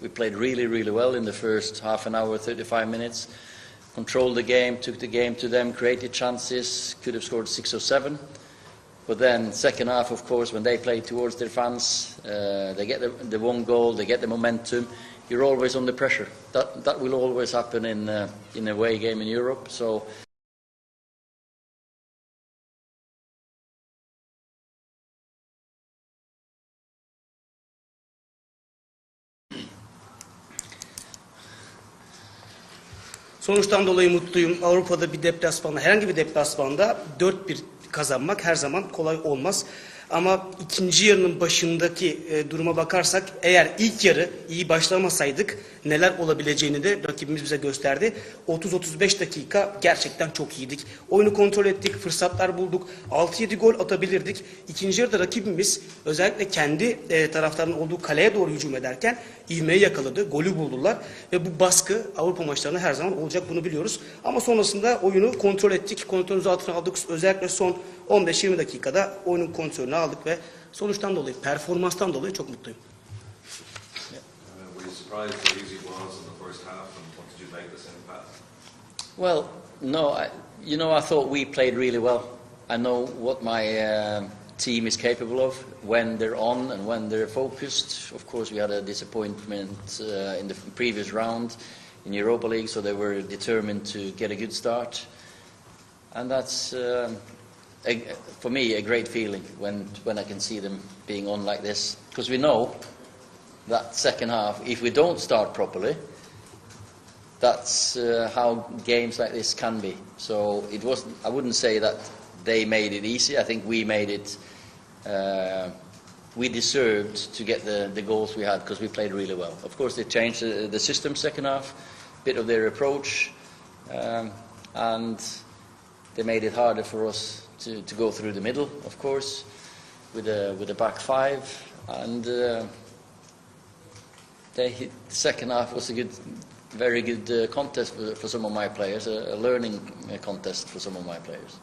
We played really, really well in the first half an hour, 35 minutes. Controlled the game, took the game to them, created chances, could have scored six or seven. But then, second half, of course, when they play towards their fans, uh, they get the, the one goal, they get the momentum. You're always under pressure. That that will always happen in uh, in a away game in Europe. So Sonuçtan dolayı mutluyum. Avrupa'da bir deplasmanda, herhangi bir deplasmanda 4-1 kazanmak her zaman kolay olmaz. Ama ikinci yarının başındaki e, duruma bakarsak eğer ilk yarı iyi başlamasaydık neler olabileceğini de rakibimiz bize gösterdi. 30-35 dakika gerçekten çok iyiydik. Oyunu kontrol ettik, fırsatlar bulduk. 6-7 gol atabilirdik. İkinci yarıda rakibimiz özellikle kendi e, taraftarının olduğu kaleye doğru hücum ederken ivmeyi yakaladı, golü buldular ve bu baskı Avrupa maçlarında her zaman olacak bunu biliyoruz. Ama sonrasında oyunu kontrol ettik, kontrolümüzü altına aldık. Özellikle son 15-20 dakikada oyunun kontrolünü aldık ve sonuçtan dolayı, performanstan dolayı çok mutluyum. Uh, surprised easy it was in the first half, and what did you make the same path? Well, no, I, you know, I thought we played really well. I know what my um team is capable of when they're on and when they're focused. Of course, we had a disappointment uh, in the previous round in Europa League, so they were determined to get a good start. And that's, um, a, for me, a great feeling when, when I can see them being on like this. Because we know that second half, if we don't start properly, that's uh, how games like this can be. So it was. I wouldn't say that they made it easy. I think we made it. Uh, we deserved to get the, the goals we had because we played really well. Of course, they changed the, the system second half, bit of their approach, um, and they made it harder for us to, to go through the middle. Of course, with a with a back five, and uh, they hit, second half was a good, very good uh, contest for, for some of my players, a, a learning uh, contest for some of my players.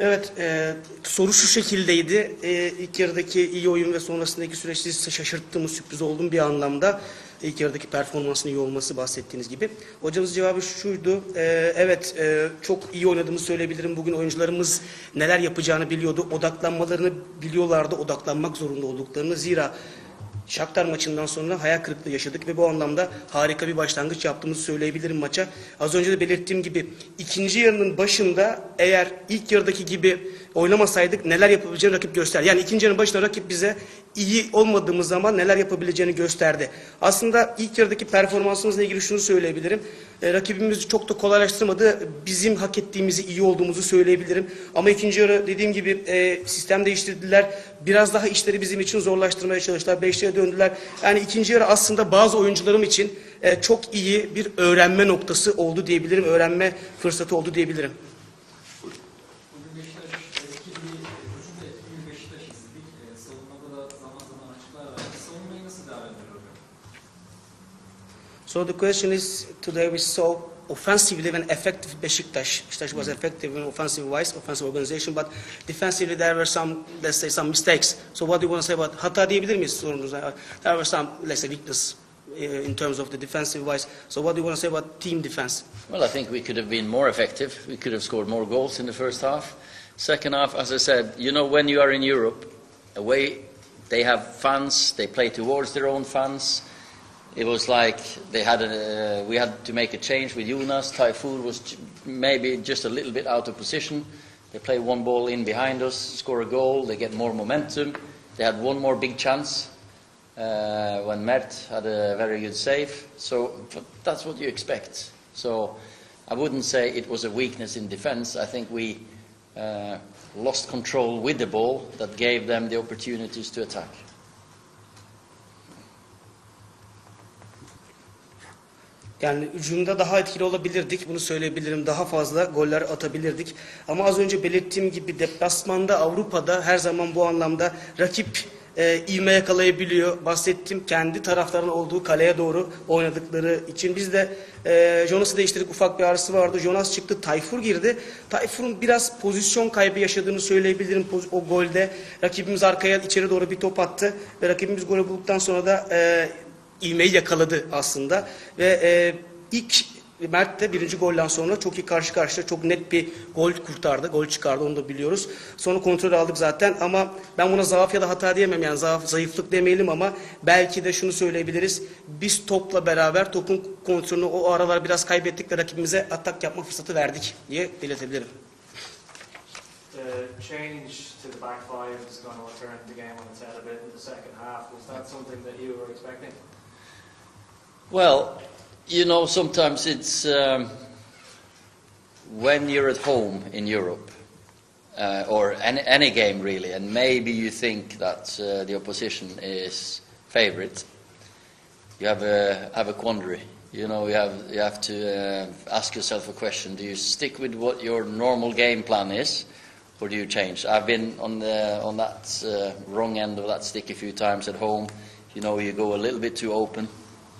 Evet, e, soru şu şekildeydi. E, ilk yarıdaki iyi oyun ve sonrasındaki süreçte sizi şaşırttığımız sürpriz oldum bir anlamda. İlk yarıdaki performansının iyi olması bahsettiğiniz gibi. Hocamız cevabı şuydu. E, evet, e, çok iyi oynadığımı söyleyebilirim. Bugün oyuncularımız neler yapacağını biliyordu. Odaklanmalarını biliyorlardı. Odaklanmak zorunda olduklarını. Zira Shakhtar maçından sonra hayal kırıklığı yaşadık ve bu anlamda harika bir başlangıç yaptığımızı söyleyebilirim maça. Az önce de belirttiğim gibi ikinci yarının başında eğer ilk yarıdaki gibi oynamasaydık neler yapabileceğini rakip gösterdi. Yani ikinci yarının başında rakip bize iyi olmadığımız zaman neler yapabileceğini gösterdi. Aslında ilk yarıdaki performansımızla ilgili şunu söyleyebilirim. E, rakibimiz çok da kolaylaştırmadı. Bizim hak ettiğimizi iyi olduğumuzu söyleyebilirim. Ama ikinci yarı dediğim gibi e, sistem değiştirdiler. Biraz daha işleri bizim için zorlaştırmaya çalıştılar. Beşliğe döndüler. Yani ikinci yarı aslında bazı oyuncularım için e, çok iyi bir öğrenme noktası oldu diyebilirim. Öğrenme fırsatı oldu diyebilirim. So the question is, today we saw offensively and effective Besiktas. Besiktas was effective in offensive wise, offensive organization, but defensively there were some, let's say, some mistakes. So what do you want to say about hata diyebilir miyiz sorunuza? There were some, let's say, weakness uh, in terms of the defensive wise. So what do you want to say about team defense? Well, I think we could have been more effective. We could have scored more goals in the first half. Second half, as I said, you know, when you are in Europe, away, they have fans. They play towards their own fans. It was like they had a, we had to make a change with Jonas. Typhoon was maybe just a little bit out of position. They play one ball in behind us, score a goal. They get more momentum. They had one more big chance uh, when Mert had a very good save. So that's what you expect. So I wouldn't say it was a weakness in defence. I think we uh, lost control with the ball that gave them the opportunities to attack. Yani hücumda daha etkili olabilirdik. Bunu söyleyebilirim. Daha fazla goller atabilirdik. Ama az önce belirttiğim gibi deplasmanda Avrupa'da her zaman bu anlamda rakip e, ivme yakalayabiliyor. Bahsettim kendi taraftarın olduğu kaleye doğru oynadıkları için. Biz de e, Jonas'ı değiştirdik. Ufak bir ağrısı vardı. Jonas çıktı. Tayfur girdi. Tayfur'un biraz pozisyon kaybı yaşadığını söyleyebilirim o golde. Rakibimiz arkaya içeri doğru bir top attı. Ve rakibimiz golü bulduktan sonra da e, ivmeyi yakaladı aslında. Ve e, ilk Mert de birinci golden sonra çok iyi karşı karşıya çok net bir gol kurtardı. Gol çıkardı onu da biliyoruz. Sonra kontrol aldık zaten ama ben buna zaaf ya da hata diyemem yani zaaf, zayıflık demeyelim ama belki de şunu söyleyebiliriz. Biz topla beraber topun kontrolünü o aralar biraz kaybettik ve rakibimize atak yapma fırsatı verdik diye belirtebilirim. The change to the back five is going to turn the game on its head a bit in the second half. Was that something that you were expecting? Well, you know, sometimes it's um, when you're at home in Europe, uh, or any, any game really, and maybe you think that uh, the opposition is favourite, you have a have a quandary. You know, you have you have to uh, ask yourself a question: Do you stick with what your normal game plan is, or do you change? I've been on the on that uh, wrong end of that stick a few times at home. You know, you go a little bit too open.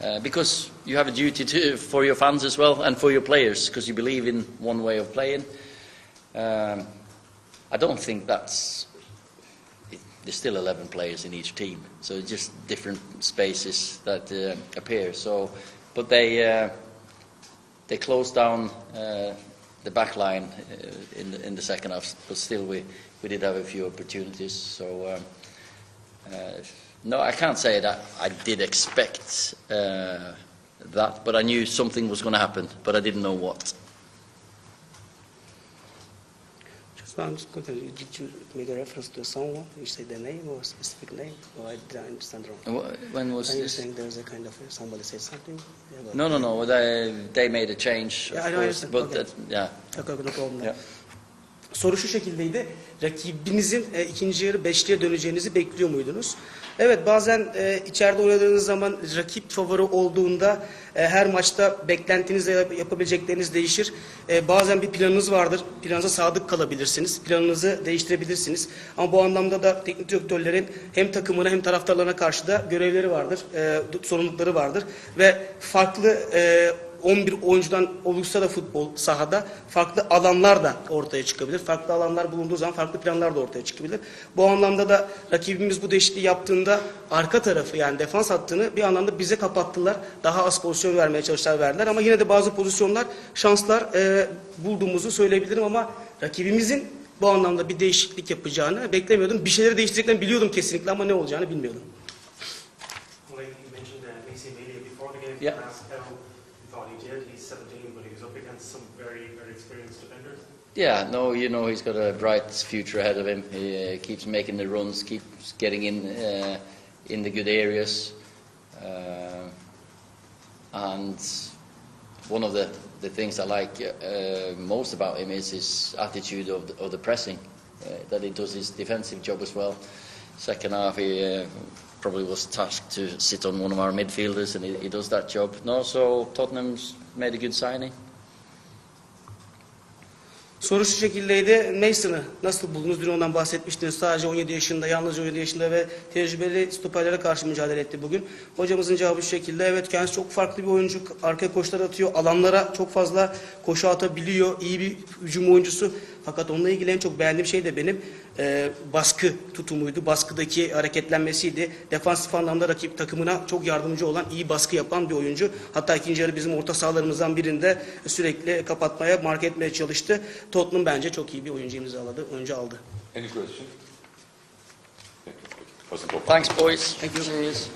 Uh, because you have a duty to, for your fans as well and for your players because you believe in one way of playing. Um, I don't think that's. It, there's still 11 players in each team, so just different spaces that uh, appear. So, but they uh, they closed down uh, the back line uh, in the, in the second half, but still we, we did have a few opportunities. So. Um, uh, no, I can't say that I did expect uh, that, but I knew something was going to happen, but I didn't know what. Just want to did you make a reference to someone? You say the name or a specific name? Or I did I understand wrong? When was Are you this? saying there's a kind of somebody said something? No, no, no. They, they made a change, Yeah, of I know, but Okay. that, yeah. Yok no problem. Yeah. Soru şu şekildeydi. Rakibinizin e, ikinci yarı beşliğe döneceğinizi bekliyor muydunuz? Evet bazen e, içeride oynadığınız zaman rakip favori olduğunda e, her maçta beklentinizle yap- yapabilecekleriniz değişir. E, bazen bir planınız vardır. Planınıza sadık kalabilirsiniz. Planınızı değiştirebilirsiniz. Ama bu anlamda da teknik direktörlerin hem takımına hem taraftarlarına karşı da görevleri vardır. E, sorumlulukları vardır. Ve farklı e, 11 oyuncudan olursa da futbol sahada farklı alanlar da ortaya çıkabilir. Farklı alanlar bulunduğu zaman farklı planlar da ortaya çıkabilir. Bu anlamda da rakibimiz bu değişikliği yaptığında arka tarafı yani defans hattını bir anlamda bize kapattılar. Daha az pozisyon vermeye çalıştılar verdiler ama yine de bazı pozisyonlar şanslar e, bulduğumuzu söyleyebilirim ama rakibimizin bu anlamda bir değişiklik yapacağını beklemiyordum. Bir şeyleri değiştireceklerini biliyordum kesinlikle ama ne olacağını bilmiyordum. Yeah. He did. He's 17, but he was up against some very, very experienced defenders. Yeah, no, you know he's got a bright future ahead of him. He uh, keeps making the runs, keeps getting in uh, in the good areas, uh, and one of the, the things I like uh, most about him is his attitude of the, of the pressing. Uh, that he does his defensive job as well. Second half, he uh, probably was tasked to sit on one of our midfielders, and he, he does that job. No, so Tottenham's made a good signing. Soru şu şekildeydi. Mason'ı nasıl buldunuz? Dün ondan bahsetmiştiniz. Sadece 17 yaşında, yalnızca 17 yaşında ve tecrübeli stoperlere karşı mücadele etti bugün. Hocamızın cevabı şu şekilde. Evet kendisi çok farklı bir oyuncu. Arkaya koşular atıyor. Alanlara çok fazla koşu atabiliyor. İyi bir hücum oyuncusu. Fakat onunla ilgili en çok beğendiğim şey de benim e, baskı tutumuydu. Baskıdaki hareketlenmesiydi. Defansif anlamda rakip takımına çok yardımcı olan, iyi baskı yapan bir oyuncu. Hatta ikinci yarı bizim orta sahalarımızdan birinde sürekli kapatmaya, mark etmeye çalıştı. Tottenham bence çok iyi bir oyuncu imzaladı, oyuncu aldı. Any question? Thank you. Wasn't Thanks, boys. Thank you. Cheers.